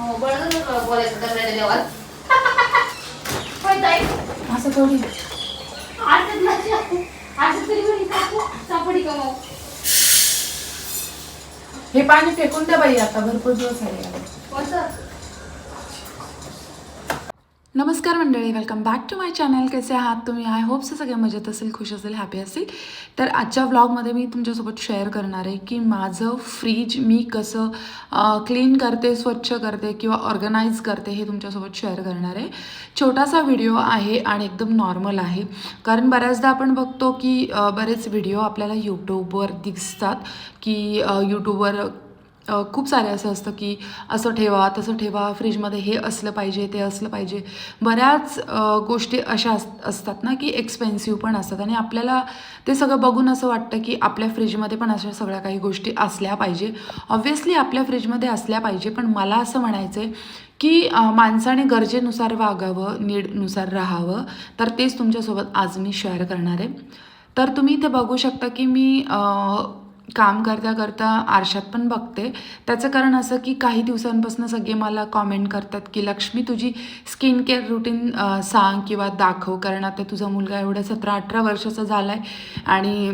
हो बळजबरी नको बोलायचं दगडाच्या देवात होय ताई. असं थोडी आठच नाही आठच तरी घरी कापू सापडी हे पाणी फेकून द्या बाई आता भरपूर दिवस झाले. कोणतं? नमस्कार मंडळी welcome back to my channel कसे आहात तुम्ही? आय होप सगळे मजेत असेल खुश असेल हॅपी असेल. तर आजच्या व्लॉगमध्ये मी तुमच्यासोबत शेअर करणार आहे की माझं फ्रीज मी कसं क्लीन करते स्वच्छ करते किंवा ऑर्गनाईज करते हे तुमच्यासोबत शेअर करणार आहे. छोटासा व्हिडिओ आहे आणि एकदम नॉर्मल आहे. कारण बऱ्याचदा आपण बघतो की बरेच व्हिडिओ आपल्याला यूट्यूबवर दिसतात की यूट्यूबवर खूप सारे असं असतं की असं ठेवा तसं ठेवा फ्रीजमध्ये हे असलं पाहिजे ते असलं पाहिजे. बऱ्याच गोष्टी अशा अस असतात ना की एक्सपेन्सिव्ह पण असतात आणि आपल्याला ते सगळं बघून असं वाटतं की आपल्या फ्रीजमध्ये पण अशा सगळ्या काही गोष्टी असल्या पाहिजे. ऑब्व्हियसली आपल्या फ्रीजमध्ये असल्या पाहिजे पण मला असं म्हणायचं आहे की माणसाने गरजेनुसार वागावं नीडनुसार राहावं तर तेच तुमच्यासोबत आज मी शेअर करणार आहे. तर तुम्ही इथे बघू शकता की मी काम करता करता आरशात पण बघते. त्याचं कारण असं की काही दिवसांपासून सगळे मला कॉमेंट करतात की लक्ष्मी तुझी स्किन केअर रुटीन सांग किंवा दाखव कारण आता तुझा मुलगा एवढा सतरा अठरा वर्षाचा झाला आहे आणि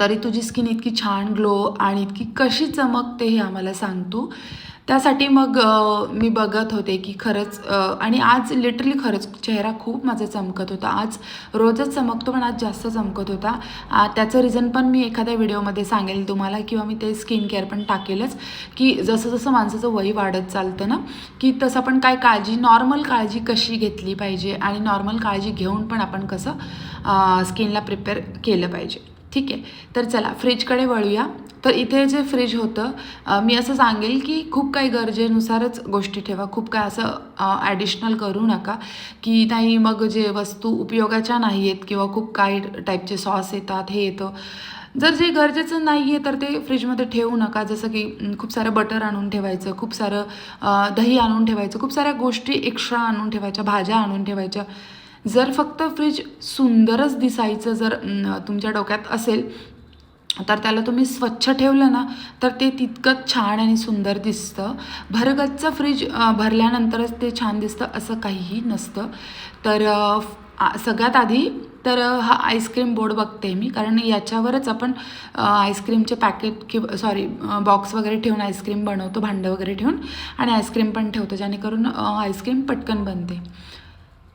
तरी तुझी स्किन इतकी छान ग्लो आणि इतकी कशी चमकते हे आम्हाला सांगतो त्यासाठी मग मी बघत होते की खरंच आणि आज लिटरली खरंच चेहरा खूप माझा चमकत होता. आज रोजच चमकतो पण आज जास्त चमकत होता. आ, त्याचं रिझन पण मी एखाद्या व्हिडिओमध्ये सांगेल तुम्हाला किंवा मी ते स्किन केअर पण टाकेलच की जसं जसं माणसाचं वय वाढत चालतं ना की तसं पण काय काळजी नॉर्मल काळजी कशी घेतली पाहिजे आणि नॉर्मल काळजी घेऊन पण आपण कसं स्किनला प्रिपेअर केलं पाहिजे. ठीक आहे? तर चला फ्रीजकडे वळूया. तर इथे जे फ्रीज होतं मी असं सांगेल की खूप काही गरजेनुसारच गोष्टी ठेवा. खूप काय असं ॲडिशनल करू नका. की नाही मग जे वस्तू उपयोगाच्या नाही आहेत किंवा खूप काही टाईपचे सॉस येतात हे येतं. जर जे गरजेचं नाही आहे तर ते फ्रीजमध्ये ठेवू नका. जसं की खूप सारं बटर आणून ठेवायचं खूप सारं दही आणून ठेवायचं खूप साऱ्या गोष्टी एक्स्ट्रा आणून ठेवायच्या भाज्या आणून ठेवायच्या. जर फक्त फ्रीज सुंदरच दिसायचं जर तुमच्या डोक्यात असेल तर त्याला तुम्ही स्वच्छ ठेवलं ना तर ते तितकंच छान आणि सुंदर दिसतं. भरगच्च फ्रीज भरल्यानंतरच ते छान दिसतं असं काहीही नसतं. तर सगळ्यात आधी तर हा आईस्क्रीम बोर्ड बघते मी कारण याच्यावरच आपण आईस्क्रीमचे पॅकेट किंवा सॉरी बॉक्स वगैरे ठेवून आईस्क्रीम बनवतो भांडं वगैरे ठेवून आणि आईस्क्रीम पण ठेवतो जेणेकरून आईस्क्रीम पटकन बनते.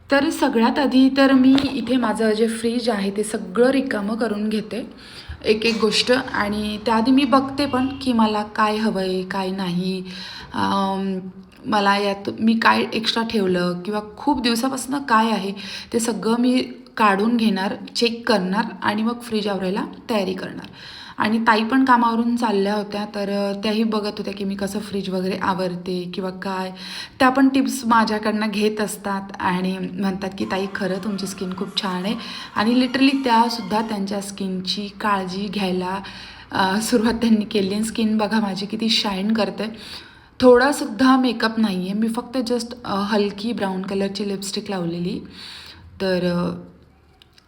तर सगळ्यात आधी तर मी इथे माझं जे फ्रीज आहे ते सगळं रिकामं करून घेते. एक एक गोष्ट. आणि त्याआधी मी बघते पण की मला काय हवं आहे काय नाही. मला यात मी काय एक्स्ट्रा ठेवलं किंवा खूप दिवसापासून काय आहे ते सगळं मी काढून घेणार चेक करणार आणि मग फ्रीज आवरायला तयारी करणार. आणि ताई पण कामावरून चालल्या होत्या तर त्याही बघत होत्या की मी कसं फ्रीज वगैरे आवरते किंवा काय. त्या पण टिप्स माझ्याकडनं घेत असतात आणि म्हणतात की ताई खरं तुमची स्किन खूप छान आहे. आणि लिटरली त्यासुद्धा त्यांच्या स्किनची काळजी घ्यायला सुरुवात त्यांनी केली. आणि स्किन बघा माझी किती शाईन करते. थोडासुद्धा मेकअप नाही आहे मी फक्त जस्ट हलकी ब्राऊन कलरची लिपस्टिक लावलेली. तर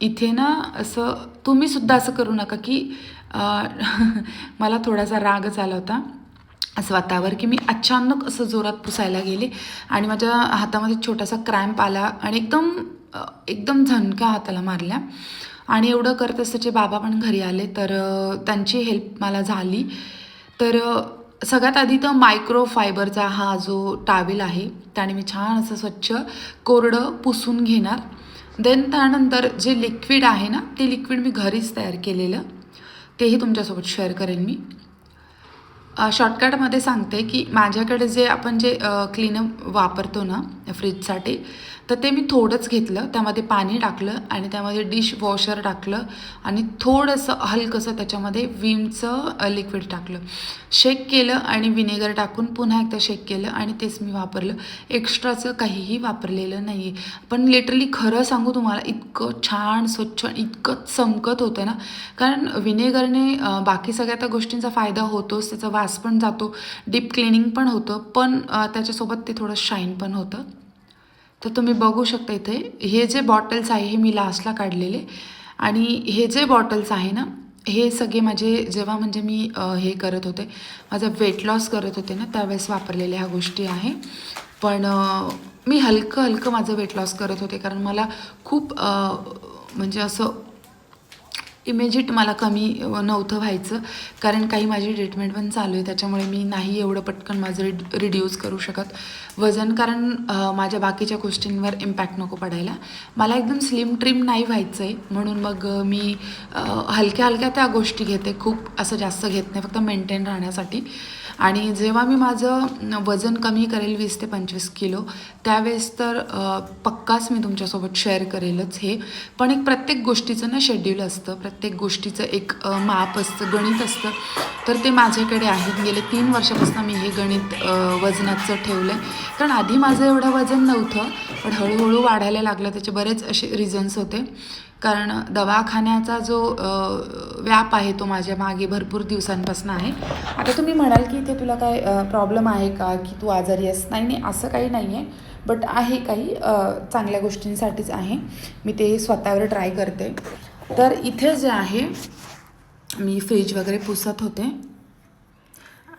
इथे ना असं तुम्हीसुद्धा असं करू नका की मला थोडासा रागच आला होता. स्वतःवर की मी अचानक असं जोरात पुसायला गेले आणि माझ्या हातामध्ये छोटासा क्रॅम्प आला आणि एकदम एकदम झणका हाताला मारल्या. आणि एवढं करत असताचे बाबा पण घरी आले तर त्यांची हेल्प मला झाली. तर सगळ्यात आधी तर मायक्रो फायबरचा हा जो टावेल आहे त्याने मी छान असं स्वच्छ कोरडं पुसून घेणार. देन त्यानंतर जे लिक्विड आहे ना ते लिक्विड मी घरीच तयार केलेलं. तेही तुमच्यासोबत शेअर करेन मी. शॉर्टकटमध्ये सांगते की माझ्याकडे जे आपण जे क्लीनर वापरतो ना फ्रीजसाठी तर ते मी थोडंच घेतलं. त्यामध्ये पाणी टाकलं आणि त्यामध्ये डिश वॉशर टाकलं आणि थोडंसं हलकंसं त्याच्यामध्ये विमचं लिक्विड टाकलं. शेक केलं आणि विनेगर टाकून पुन्हा एकदा शेक केलं आणि तेच मी वापरलं. एक्स्ट्राचं काहीही वापरलेलं नाही आहे पण लिटरली खरं सांगू तुम्हाला इतकं छान स्वच्छ इतकं चमकत होतं ना. कारण विनेगरने बाकी सगळ्या त्या गोष्टींचा फायदा होतोच त्याचा वास पण जातो डीप क्लिनिंग पण होतं पण त्याच्यासोबत ते थोडं शाईन पण होतं. तर तुम्ही बघू शकता इथे. हे जे बॉटल्स आहे हे मी लास्टला काढलेले. आणि हे जे बॉटल्स आहे ना हे सगळे माझे जेव्हा म्हणजे मी हे करत होते माझं वेट लॉस करत होते ना त्यावेळेस वापरलेल्या ह्या गोष्टी आहे. पण मी हलकं हलकं माझं वेट लॉस करत होते कारण मला खूप म्हणजे असं इमेजिट मला कमी नव्हतं व्हायचं. कारण काही माझी ट्रीटमेंट पण चालू आहे त्याच्यामुळे मी नाही एवढं पटकन माझं रिड रिड्यूस करू शकत. वजन कारण माझ्या बाकीच्या गोष्टींवर इम्पॅक्ट नको पडायला. मला एकदम स्लिम ट्रिम नाही व्हायचं आहे म्हणून मग मी हलक्या हलक्या त्या गोष्टी घेते. खूप असं जास्त घेत नाही फक्त मेंटेन राहण्यासाठी. आणि जेव्हा मी माझं वजन कमी करेल वीस ते पंचवीस किलो त्यावेळेस तर पक्काच मी तुमच्यासोबत शेअर करेलच हे. पण एक प्रत्येक गोष्टीचं ना शेड्यूल असतं. प्रत्येक गोष्टीचं एक माप असतं गणित असतं. तर ते माझ्याकडे आहे गेले तीन वर्षापासून मी हे गणित वजनाचं ठेवलं आहे कारण आधी माझं एवढं वजन नव्हतं पण हळूहळू वाढायला लागलं. त्याचे बरेच असे रिझन्स होते. कारण दवाखान्याचा जो व्याप आहे तो माझ्या मागे भरपूर दिवसांपासून आहे. आता तुम्ही म्हणाल की इथे तुला काय प्रॉब्लेम आहे का? की तू आजारी आहेस? नाही नाही असं काही नाही आहे बट आहे काही चांगल्या गोष्टींसाठीच आहे. मी ते स्वतःवर ट्राय करते. तर इथे जे आहे मी फ्रीज वगैरे पुसत होते.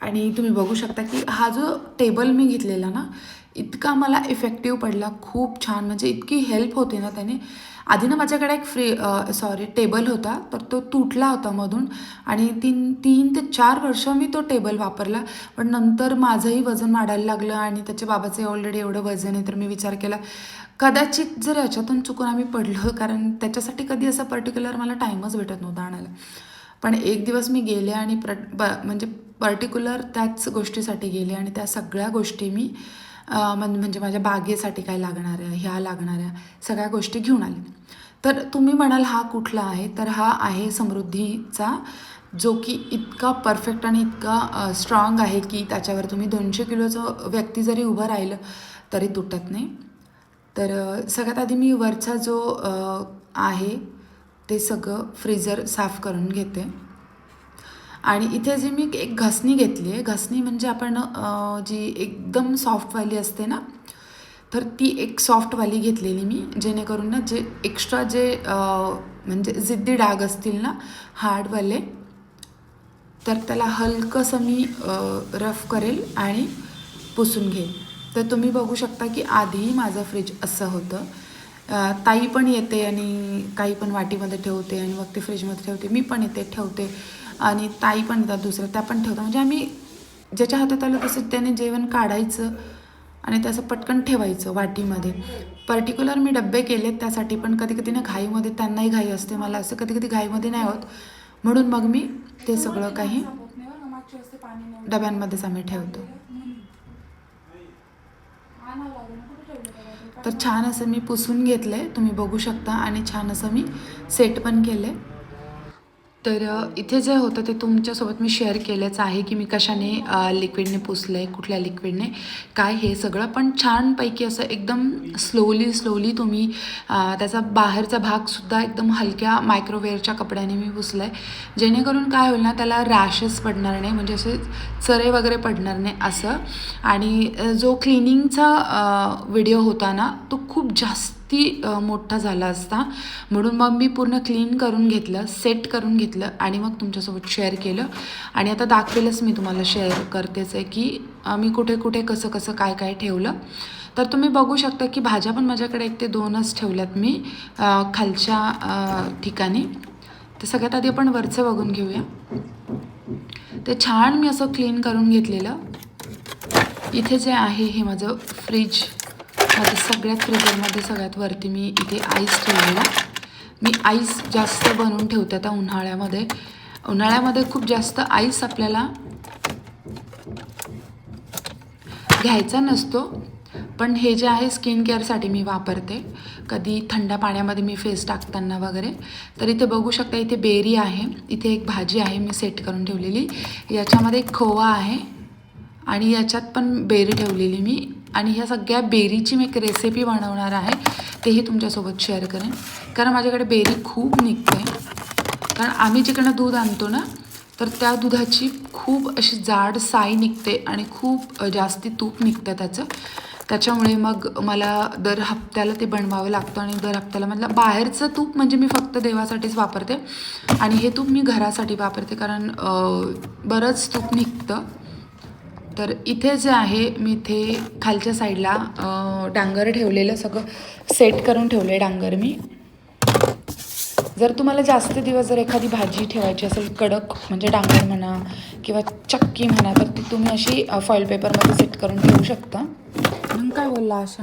आणि तुम्ही बघू शकता की हा जो टेबल मी घेतलेला ना इतका मला इफेक्टिव्ह पडला खूप छान. म्हणजे इतकी हेल्प होते ना त्याने. आधी ना माझ्याकडे एक फ्री सॉरी टेबल होता तर तो तुटला होता मधून. आणि तीन तीन ते चार वर्ष मी तो टेबल वापरला. पण नंतर माझंही वजन वाढायला लागलं आणि त्याच्या बाबाचं ऑलरेडी एवढं वजन आहे तर मी विचार केला कदाचित जर याच्यातून चुकून आम्ही पडलो कारण त्याच्यासाठी कधी असं पर्टिक्युलर मला टाईमच भेटत नव्हता आणायला. पण एक दिवस मी गेले आणि प्र ब म्हणजे पर्टिक्युलर त्याच गोष्टीसाठी गेले आणि त्या सगळ्या गोष्टी मी म्हणजे माझ्या बागेसाठी काय लागणाऱ्या ह्या लागणाऱ्या सगळ्या गोष्टी घेऊन आले. तर तुम्ही म्हणाल हा कुठला आहे? तर हा आहे समृद्धीचा जो की इतका परफेक्ट आणि इतका स्ट्रॉंग आहे की त्याच्यावर तुम्ही दोनशे किलोचं व्यक्ती जरी उभं राहिलं तरी तुटत नाही. तर सगळ्यात आधी मी वरचा जो आहे ते सगळं फ्रीजर साफ करून घेते. आणि इथे जी मी एक घासणी घेतली आहे घासणी म्हणजे आपण जी एकदम सॉफ्टवाली असते ना तर ती एक सॉफ्टवाली घेतलेली मी जेणेकरून ना जे एक्स्ट्रा जे म्हणजे जिद्दी डाग असतील ना हार्डवाले तर त्याला हलकंसं मी रफ करेल आणि पुसून घेईल. तर तुम्ही बघू शकता की आधीही माझं फ्रीज असं होतं. ताई पण येते आणि काही पण वाटीमध्ये ठेवते आणि मग ते फ्रीजमध्ये ठेवते. मी पण येते ठेवते. आणि ताई पण येतात दुसरं त्या पण ठेवतात. म्हणजे आम्ही ज्याच्या हातात आलं तसं त्याने जेवण काढायचं आणि त्याचं पटकन ठेवायचं वाटीमध्ये. पर्टिक्युलर मी डब्बे केलेत त्यासाठी पण कधी कधी ना घाईमध्ये त्यांनाही घाई असते. मला असं कधी कधी घाईमध्ये नाही होत. म्हणून मग मी ते सगळं काही डब्यांमध्येच आम्ही ठेवतो. तर छान असं मी पुसून घेतलं आहे तुम्ही बघू शकता आणि छान असं मी सेट पण केलं आहे तर इथे जे होतं ते तुमच्यासोबत मी शेअर केलंच आहे की मी कशाने लिक्विडने पुसलं आहे कुठल्या लिक्विडने काय हे सगळं. पण छानपैकी असं एकदम स्लोली स्लोली तुम्ही त्याचा बाहेरचा भागसुद्धा एकदम हलक्या मायक्रोवेअरच्या कपड्याने मी पुसलं आहे जेणेकरून काय होईल ना त्याला रॅशेस पडणार नाही म्हणजे असे चरे वगैरे पडणार नाही असं. आणि जो क्लिनिंगचा व्हिडिओ होता ना तो खूप जास्त ती मोठा झाला असता. म्हणून मग मी पूर्ण क्लीन करून घेतलं सेट करून घेतलं आणि मग तुमच्यासोबत शेअर केलं. आणि आता दाखवेलच मी तुम्हाला शेअर करतेच आहे की मी कुठे कुठे कसं कसं काय काय ठेवलं. तर तुम्ही बघू शकता की भाज्या पण माझ्याकडे एक ते दोनच ठेवल्यात मी खालच्या ठिकाणी. तर सगळ्यात आधी आपण वरचं बघून घेऊया. ते छान मी असं क्लीन करून घेतलेलं. इथे जे आहे हे माझं फ्रीज माझं सगळ्यात फ्रीजरमध्ये सगळ्यात वरती मी इथे आईस ठेवलेला. मी आईस जास्त बनवून ठेवते आता उन्हाळ्यामध्ये. उन्हाळ्यामध्ये खूप जास्त आईस आपल्याला घ्यायचा नसतो. पण हे जे आहे स्किन केअरसाठी मी वापरते. कधी थंड पाण्यामध्ये मी फेस टाकताना वगैरे. तर इथे बघू शकता इथे बेरी आहे. इथे एक भाजी आहे मी सेट करून ठेवलेली. याच्यामध्ये एक खोवा आहे. आणि याच्यात पण बेरी ठेवलेली मी. आणि ह्या सगळ्या बेरीची मी एक रेसिपी बनवणार आहे तेही तुमच्यासोबत शेअर करेन. कारण माझ्याकडे बेरी खूप निघते. कारण आम्ही जिकडनं दूध आणतो ना तर त्या दुधाची खूप अशी जाड साई निघते आणि खूप जास्ती तूप निघतं त्याचं. त्याच्यामुळे मग मला दर हप्त्याला ते बनवावं लागतं आणि दर हप्त्याला म्हटलं बाहेरचं तूप म्हणजे मी फक्त देवासाठीच वापरते. आणि हे तूप मी घरासाठी वापरते कारण बरंच तूप निघतं. तर इथे जे आहे मी इथे खालच्या साईडला डांगर ठेवलेलं सगळं सेट करून ठेवलं आहे डांगर मी. जर तुम्हाला जास्त दिवस जर एखादी भाजी ठेवायची असेल कडक म्हणजे डांगर म्हणा किंवा चक्की म्हणा तर ती तुम्ही अशी फॉईल पेपरमध्ये सेट करून ठेवू शकता. मग काय बोलला अशा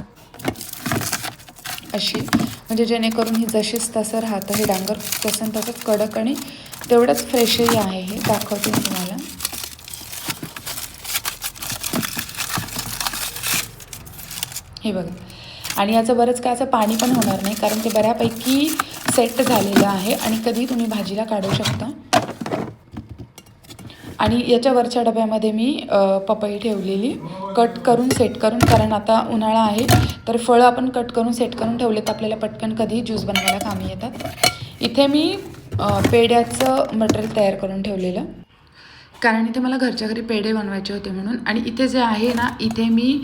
अशी. म्हणजे जेणेकरून ही जशीच तसं राहतं हे डांगर तसं तसं कडक आणि तेवढंच फ्रेशही आहे हे दाखवते मी तुम्हाला. हे बघा. आणि याचं बरंच काय असं पाणी पण होणार नाही कारण ते बऱ्यापैकी सेट झालेलं आहे आणि कधी तुम्ही भाजीला काढू शकता. आणि याच्या वरच्या डब्यामध्ये मी पपई ठेवलेली कट करून सेट करून कारण आता उन्हाळा आहे तर फळं आपण कट करून सेट करून ठेवले तर आपल्याला पटकन कधी ज्यूस बनवायला कामी येतात. इथे मी पेड्याचं मटेरियल तयार करून ठेवलेलं. कारण इथे मला घरच्या घरी पेढे बनवायचे होते म्हणून. आणि इथे जे आहे ना इथे मी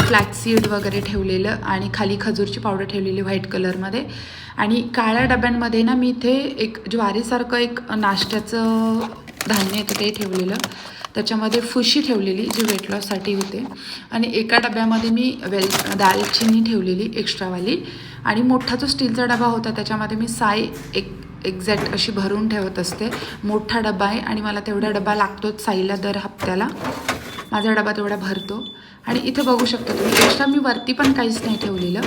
फ्लॅक्सीड वगैरे ठेवलेलं आणि खाली खजूरची पावडर ठेवलेली व्हाईट कलरमध्ये आणि काळ्या डब्यांमध्ये ना मी इथे एक ज्वारीसारखं एक नाश्त्याचं धान्य येतं ते ठेवलेलं. त्याच्यामध्ये फुशी ठेवलेली जी वेट लॉससाठी होते. आणि एका डब्यामध्ये मी वेल दालचिनी ठेवलेली एक्स्ट्रावाली आणि मोठा जो स्टीलचा डबा होता त्याच्यामध्ये मी साय एक एक्झॅक्ट अशी भरून ठेवत असते. मोठा डबा आहे आणि मला तेवढा डबा लागतोच साईला दर हप्त्याला. माझा डबा तेवढा भरतो. आणि इथे बघू शकता तुम्ही एक्स्ट्रा मी वरती पण काहीच नाही ठेवलेलं.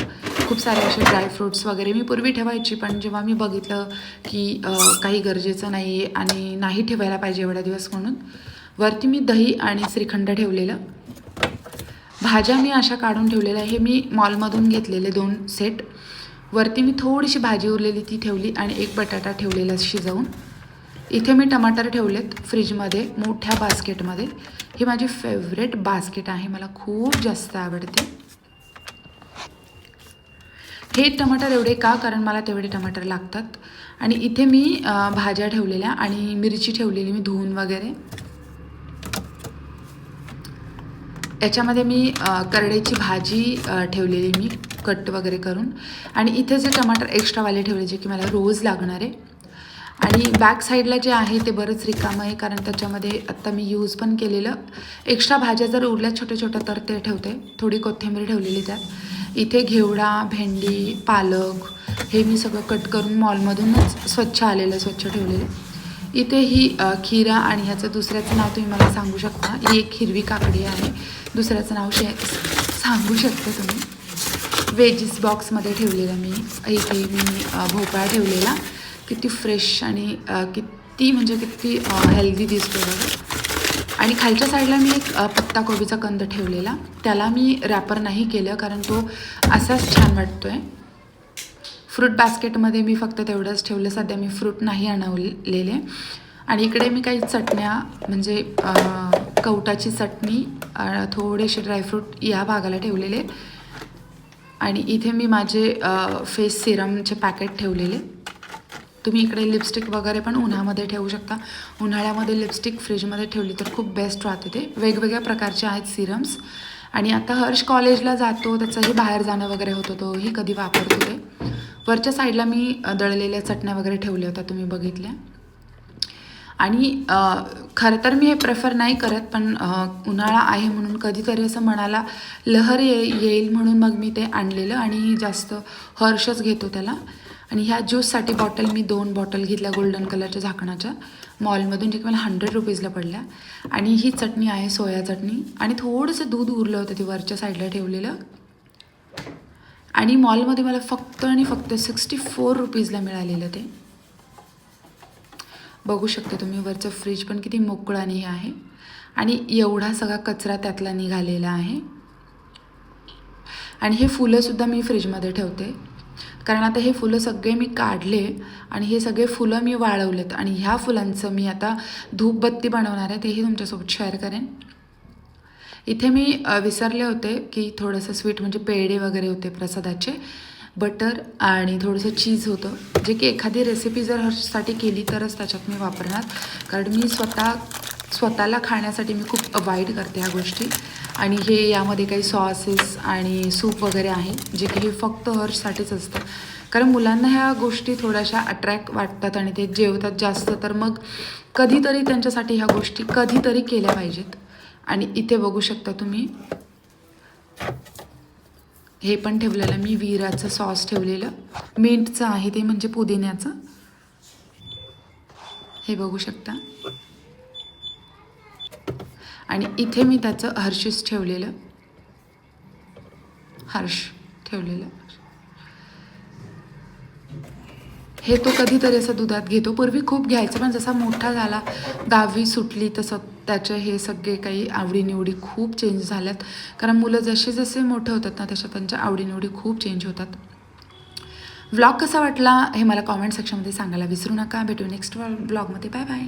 खूप सारे असे ड्रायफ्रूट्स वगैरे मी पूर्वी ठेवायची पण जेव्हा मी बघितलं की काही गरजेचं नाही आहे आणि नाही ठेवायला पाहिजे एवढा दिवस म्हणून वरती मी दही आणि श्रीखंड ठेवलेलं. भाज्या मी अशा काढून ठेवलेल्या हे मी मॉलमधून घेतलेले दोन सेट वरती मी थोडीशी भाजी उरलेली ती ठेवली आणि एक बटाटा ठेवलेला शिजवून. इथे मी टमाटर ठेवलेत फ्रीजमध्ये मोठ्या बास्केटमध्ये. ही माझी फेवरेट बास्केट आहे मला खूप जास्त आवडते. हे टमाटर एवढे का? कारण मला तेवढे टमाटर लागतात. आणि इथे मी भाज्या ठेवलेल्या आणि मिरची ठेवलेली मी धुवून वगैरे. याच्यामध्ये मी करड्याची भाजी ठेवलेली मी. कट वगैरे करून. आणि इथे जे टमाटर एक्स्ट्रावाले ठेवले जे की मला रोज लागणार आहे. आणि बॅक साईडला जे आहे ते बरंच रिकामं आहे कारण त्याच्यामध्ये आत्ता मी यूज पण केलेलं. एक्स्ट्रा भाज्या जर उरल्या छोट्या छोट्या तर ते ठेवते. थोडी कोथिंबीर ठेवलेली त्यात. इथे घेवडा भेंडी पालक हे मी सगळं कट करून मॉलमधूनच स्वच्छ आलेलं स्वच्छ ठेवलेलं. इथे ही खिरा आणि ह्याचं दुसऱ्याचं नाव तुम्ही मला सांगू शकता. ही एक हिरवी काकडी आहे. दुसऱ्याचं नाव शे सांगू शकता तुम्ही. वेजीस बॉक्समध्ये ठेवलेला मी इथे मी भोपळा ठेवलेला. किती फ्रेश आणि किती म्हणजे किती हेल्दी दिसतो बघा. आणि खालच्या साईडला मी एक पत्ताकोबीचा कंद ठेवलेला. त्याला मी रॅपर नाही केलं कारण तो असाच छान वाटतो आहे फ्रूट बास्केटमध्ये मी फक्त तेवढंच ठेवलं. सध्या मी फ्रूट नाही आणवलेले. आणि इकडे मी काही चटण्या म्हणजे कवटाची चटणी थोडेसे ड्रायफ्रूट या भागाला ठेवलेले. आणि इथे मी माझे फेस सिरमचे पॅकेट ठेवलेले. तुम्ही इकडे लिपस्टिक वगैरे पण उन्हामध्ये ठेवू शकता. उन्हाळ्यामध्ये लिपस्टिक फ्रीजमध्ये ठेवली तर खूप बेस्ट राहते ते. वेगवेगळ्या प्रकारचे आहेत सिरम्स आणि आता हर्ष कॉलेजला जातो त्याचंही बाहेर जाणं वगैरे होतं तोही कधी वापरतो ते. वरच्या साईडला मी दळलेल्या चटण्या वगैरे ठेवल्या होत्या तुम्ही बघितल्या. आणि खरं तर मी हे प्रेफर नाही करत पण उन्हाळा आहे म्हणून कधीतरी असं मनाला लहर ये येईल म्हणून मग मी ते आणलेलं आणि जास्त हर्षच घेतो त्याला. आणि ह्या ज्यूससाठी बॉटल मी दोन बॉटल घेतल्या गोल्डन कलरच्या झाकणाच्या मॉलमधून जे की मला हंड्रेड रुपीजला पडल्या. आणि ही चटणी आहे सोया चटणी. आणि थोडंसं दूध उरलं होतं ते वरच्या साईडला ठेवलेलं. आणि मॉलमध्ये मला फक्त आणि फक्त सिक्स्टी फोर रुपीजला मिळालेलं ते. बघू शकता तुम्ही वरचं फ्रीज पण किती मोकळं आहे. आणि एवढा सगळा कचरा त्यातला निघालेला आहे. आणि हे फुलंसुद्धा मी फ्रीजमध्ये ठेवते. कारण आता हे फुलं सगळे मी काढले आणि हे सगळे फुलं मी वाळवलेत. आणि ह्या फुलांचं मी आता धूपबत्ती बनवणार आहे तेही तुमच्यासोबत शेअर करेन. इथे मी विसरले होते की थोडंसं स्वीट म्हणजे पेढे वगैरे होते प्रसादाचे. बटर आणि थोडंसं चीज होतं. जे की एखादी रेसिपी जर हर्षसाठी केली तरच त्याच्यात मी वापरणार. कारण मी स्वतः स्वतःला खाण्यासाठी मी खूप अवॉइड करते ह्या गोष्टी. आणि हे यामध्ये काही सॉसेस आणि सूप वगैरे आहे जे की हे फक्त हर्षसाठीच असतं. कारण मुलांना ह्या गोष्टी थोड्याशा अट्रॅक्ट वाटतात आणि ते जेवतात जास्त तर मग कधीतरी त्यांच्यासाठी ह्या गोष्टी कधीतरी केल्या पाहिजेत. आणि इथे बघू शकता तुम्ही. हे पण ठेवलेलं मी विराचं सॉस ठेवलेलं. मिंटचं आहे ते म्हणजे पुदिन्याचं. हे बघू शकता. आणि इथे मी त्याचं हर्षीस ठेवलेलं. हर्ष ठेवलेलं. हे तो कधीतरी असं दुधात घेतो. पूर्वी खूप घ्यायचं पण जसा मोठा झाला दहावी सुटली तसं त्याचे हे सगळे काही आवडीनिवडी खूप चेंज झाल्यात. कारण मुलं जसे जसे मोठे होतात ना तशा त्यांच्या आवडीनिवडी खूप चेंज होतात. व्लॉग कसा वाटला हे मला कॉमेंट सेक्शनमध्ये सांगायला विसरू नका. भेटू नेक्स्ट व्लॉगमध्ये बाय बाय